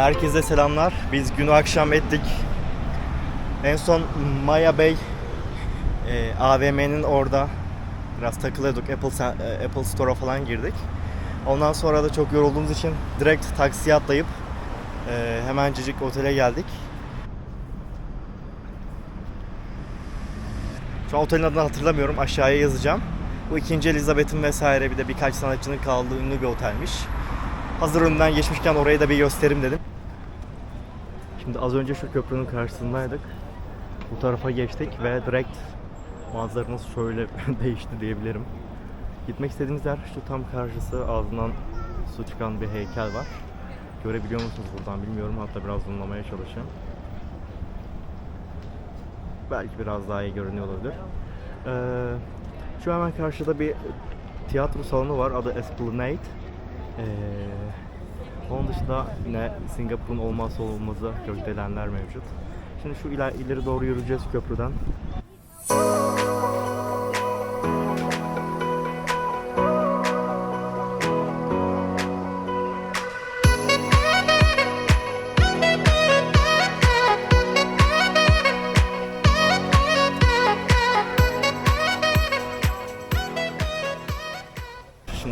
Herkese selamlar. Biz günü akşam ettik. En son Maya Bay e, AVM'nin orada biraz takılıyorduk. Apple e, Apple Store'a falan girdik. Ondan sonra da çok yorulduğumuz için direkt taksiye atlayıp e, hemencecik otele geldik. Şu an otelin adını hatırlamıyorum. Aşağıya yazacağım. Bu ikinci Elizabeth'in vesaire bir de birkaç sanatçının kaldığı ünlü bir otelmiş. Hazır önünden geçmişken orayı da bir gösterim dedim. Şimdi az önce şu köprünün karşısındaydık. Bu tarafa geçtik ve direkt manzaranız şöyle değişti diyebilirim. Gitmek istediğimiz yer şu tam karşısı ağzından su çıkan bir heykel var. Görebiliyor musunuz buradan bilmiyorum hatta biraz zoomlamaya çalışayım. Belki biraz daha iyi görünüyor olabilir. Ee, şu hemen karşıda bir tiyatro salonu var adı Esplanade. Ee, onun dışında yine Singapur'un olmazsa olmazı gökdelenler mevcut. Şimdi şu iler, ileri doğru yürüyeceğiz köprüden.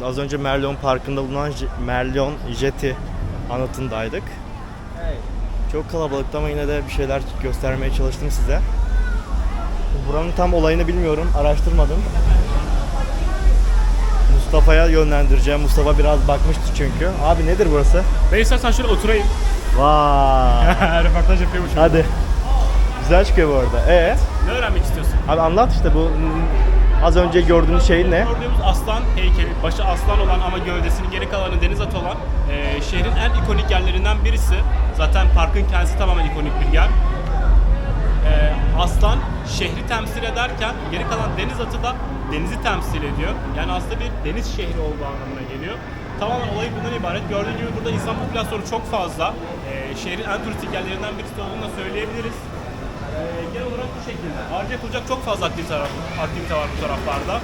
Az önce Merlion Parkı'nda bulunan Merlion Jet'i anıtındaydık. Çok kalabalıktı ama yine de bir şeyler göstermeye çalıştım size. Buranın tam olayını bilmiyorum, araştırmadım. Mustafa'ya yönlendireceğim. Mustafa biraz bakmıştı çünkü. Abi nedir burası? Ben istersen şöyle oturayım. Vay. Röportaj yapıyormuşum. Hadi. Güzel çıkıyor bu arada. Ee, Ne öğrenmek istiyorsun? abi anlat işte bu az önce gördüğünüz şey ne? Gördüğümüz aslan heykeli, başı aslan olan ama gövdesinin geri kalanı deniz atı olan e, şehrin en ikonik yerlerinden birisi. Zaten parkın kendisi tamamen ikonik bir yer. E, aslan şehri temsil ederken geri kalan deniz atı da denizi temsil ediyor. Yani aslında bir deniz şehri olduğu anlamına geliyor. Tamamen olay bundan ibaret. Gördüğün gibi burada insan popülasyonu çok fazla. E, şehrin en turistik yerlerinden birisi olduğunu da söyleyebiliriz. E, genel olarak bu şekilde. Ayrıca yapılacak çok fazla aktivite, var- aktivite var bu taraflarda.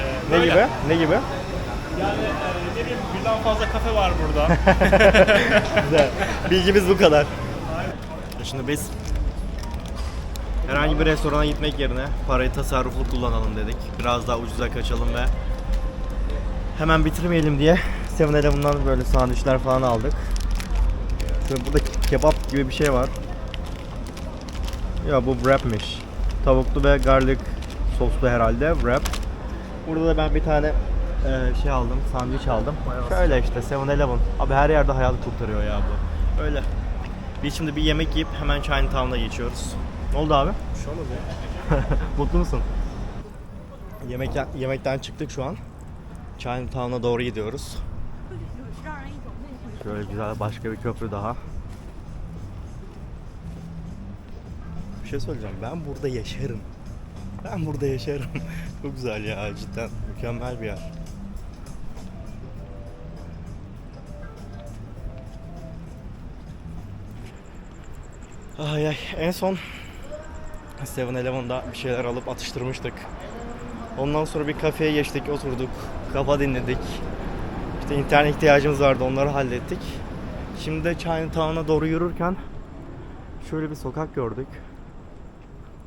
E, Ne böyle. gibi? Ne gibi? Yani e, ne bileyim birden fazla kafe var burada. Güzel. Bilgimiz bu kadar. Şimdi biz herhangi bir restorana gitmek yerine parayı tasarruflu kullanalım dedik. Biraz daha ucuza kaçalım ve hemen bitirmeyelim diye 7-Eleven'dan böyle sandviçler falan aldık. Şimdi burada kebap gibi bir şey var. Ya bu wrapmiş. Tavuklu ve garlic soslu herhalde wrap. Burada da ben bir tane e, şey aldım, sandviç aldım. Şöyle işte 7-Eleven. Abi her yerde hayat kurtarıyor ya bu. Öyle. Biz şimdi bir yemek yiyip hemen Chinatown'a geçiyoruz. Ne oldu abi? Şu an oluyor. Mutlu musun? Yemek yemekten çıktık şu an. Chinatown'a doğru gidiyoruz. Şöyle güzel başka bir köprü daha. Bir şey söyleyeceğim. Ben burada yaşarım. Ben burada yaşarım. Çok güzel ya cidden mükemmel bir yer. Ay ay en son 7-Eleven'da bir şeyler alıp atıştırmıştık. Ondan sonra bir kafeye geçtik, oturduk, kafa dinledik. İşte internet ihtiyacımız vardı, onları hallettik. Şimdi de Chinatown'a doğru yürürken şöyle bir sokak gördük.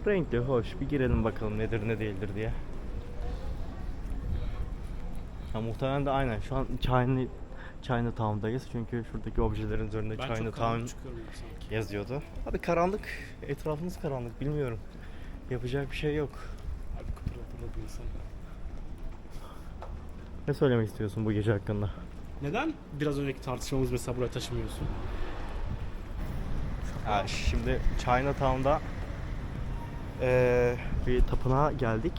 Renkli, hoş. Bir girelim bakalım nedir ne değildir diye. Ya muhtemelen de aynen şu an China, Chinatown'dayız çünkü şuradaki objelerin üzerinde Ben Chinatown yazıyordu. Abi karanlık, etrafımız karanlık bilmiyorum. Yapacak bir şey yok. Abi kıpır hatırladı insan. Ne söylemek istiyorsun bu gece hakkında? Neden biraz önceki tartışmamız mesela buraya taşımıyorsun? Ha, şimdi Chinatown'da eee, bir tapınağa geldik.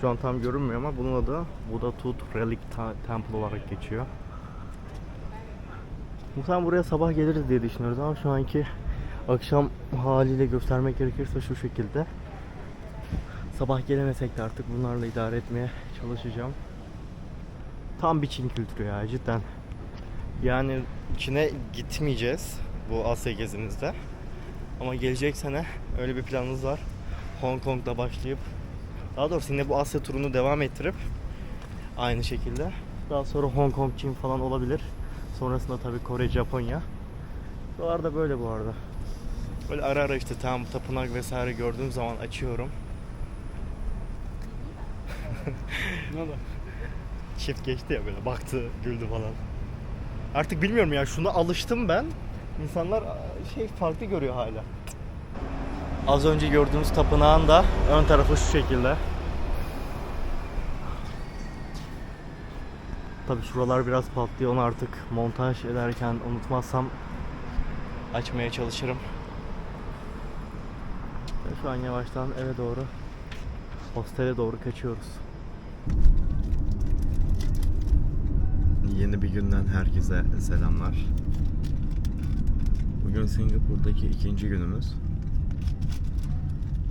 Şu an tam görünmüyor ama bunun adı Buddha Tooth Relic Temple olarak geçiyor. Muhtemelen buraya sabah geliriz diye düşünüyoruz ama şu anki akşam haliyle göstermek gerekirse şu şekilde. Sabah gelemesek de artık bunlarla idare etmeye çalışacağım. Tam bir Çin kültürü ya cidden. Yani Çin'e gitmeyeceğiz bu Asya gezimizde. Ama gelecek sene öyle bir planımız var. Hong Kong'da başlayıp daha doğrusu yine bu Asya turunu devam ettirip aynı şekilde daha sonra Hong Kong, Çin falan olabilir. Sonrasında tabii Kore, Japonya. Buralar da böyle bu arada. Böyle ara ara işte tam tapınak vesaire gördüğüm zaman açıyorum. Ne oldu? Çift geçti ya böyle baktı, güldü falan. Artık bilmiyorum ya şuna alıştım ben. İnsanlar şey farklı görüyor hala. Az önce gördüğümüz tapınağın da ön tarafı şu şekilde. Tabi şuralar biraz patlıyor onu artık montaj ederken unutmazsam açmaya çalışırım. Şu an yavaştan eve doğru hostele doğru kaçıyoruz. Yeni bir günden herkese selamlar. Bugün Singapur'daki ikinci günümüz.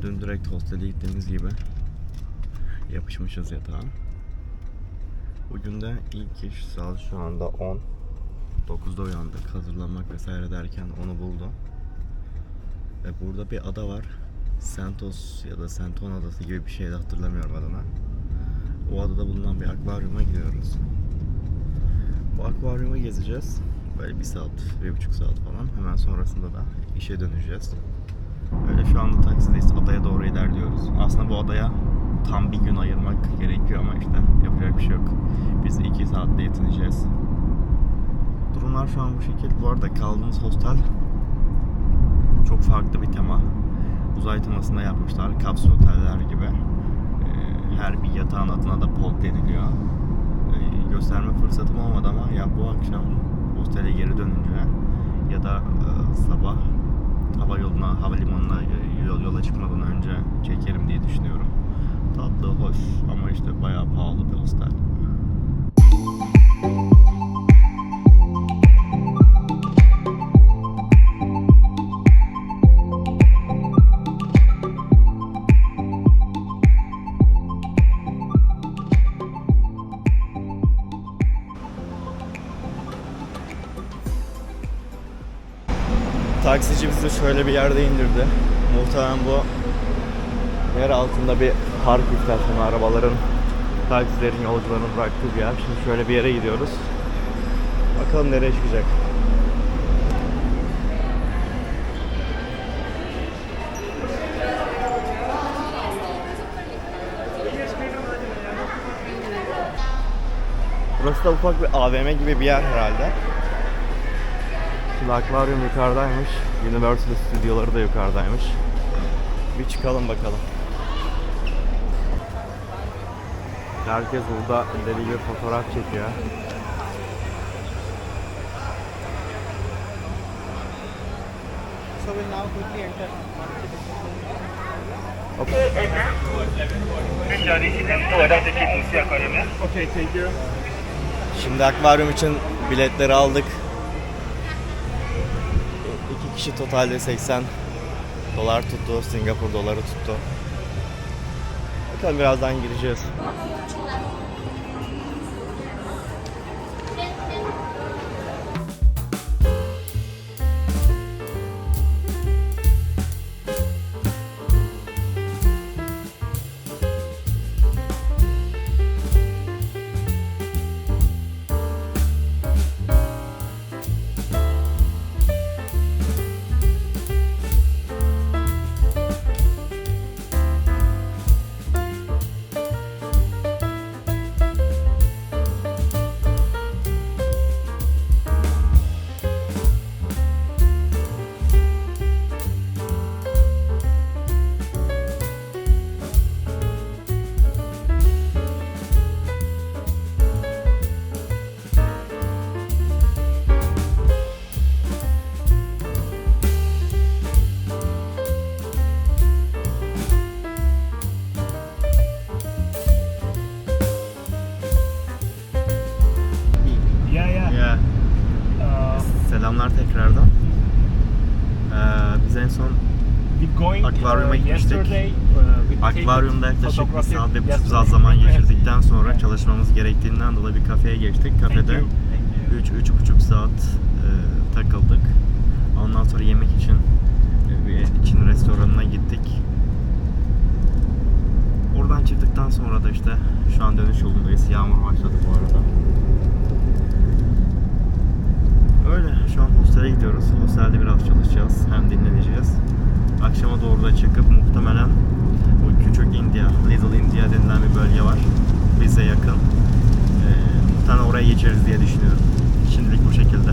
Dün direkt hostele gittiğimiz gibi yapışmışız yatağa. Bugün de ilk iş saat şu anda 10. 9'da uyandık. Hazırlanmak vesaire derken onu buldu. Ve burada bir ada var. Santos ya da Santon adası gibi bir şey de hatırlamıyorum adını. O adada bulunan bir akvaryuma gidiyoruz. Bu akvaryumu gezeceğiz. Böyle bir saat, bir buçuk saat falan. Hemen sonrasında da işe döneceğiz. Öyle şu anda taksideyiz. Aslında bu adaya tam bir gün ayırmak gerekiyor ama işte yapacak bir şey yok. Biz iki saatte yetineceğiz. Durumlar şu an bu şekilde. Bu arada kaldığımız hostel çok farklı bir tema. Uzay temasında yapmışlar. Kapsül oteller gibi. Ee, Her bir yatağın adına da pod deniliyor. Ee, Gösterme fırsatım olmadı ama ya bu akşam hostele geri dönünce ya da e, sabah hava yoluna, havalimanına yol, yola çıkmadan önce çekerim diye düşünüyorum. Tatlı, hoş ama işte bayağı pahalı bir hostel. Taksici bizi şöyle bir yerde indirdi. Muhtemelen bu yer altında bir park istasyonu arabaların, taksilerin, yolcuların bıraktığı bir yer. Şimdi şöyle bir yere gidiyoruz. Bakalım nereye çıkacak. Burası da ufak bir AVM gibi bir yer herhalde. Şimdi akvaryum yukarıdaymış. Universal stüdyoları da yukarıdaymış. Bir çıkalım bakalım. Herkes burada deli gibi fotoğraf çekiyor. So we'll now quickly enter. Okay, thank you. Şimdi akvaryum için biletleri aldık. Kişi totalde 80 dolar tuttu. Singapur doları tuttu. Bakalım birazdan gireceğiz. Tekrardan. Ee, biz en son going Akvaryuma uh, gitmiştik. Uh, akvaryumda yaklaşık bir saat ve buçuk saat zaman geçirdikten sonra çalışmamız gerektiğinden dolayı bir kafeye geçtik. Kafede you. Thank you. 3-3,5 saat e, takıldık. Ondan sonra yemek için e, bir Çin restoranına gittik. Oradan çıktıktan sonra da işte şu an dönüş yolundayız. Yağmur başladı bu arada. Öyle. Şu an hostele gidiyoruz. Hostelde biraz çalışacağız. Hem dinleneceğiz. Akşama doğru da çıkıp muhtemelen bu küçük India, Little India denilen bir bölge var. Bize yakın. Ee, muhtemelen oraya geçeriz diye düşünüyorum. Şimdilik bu şekilde.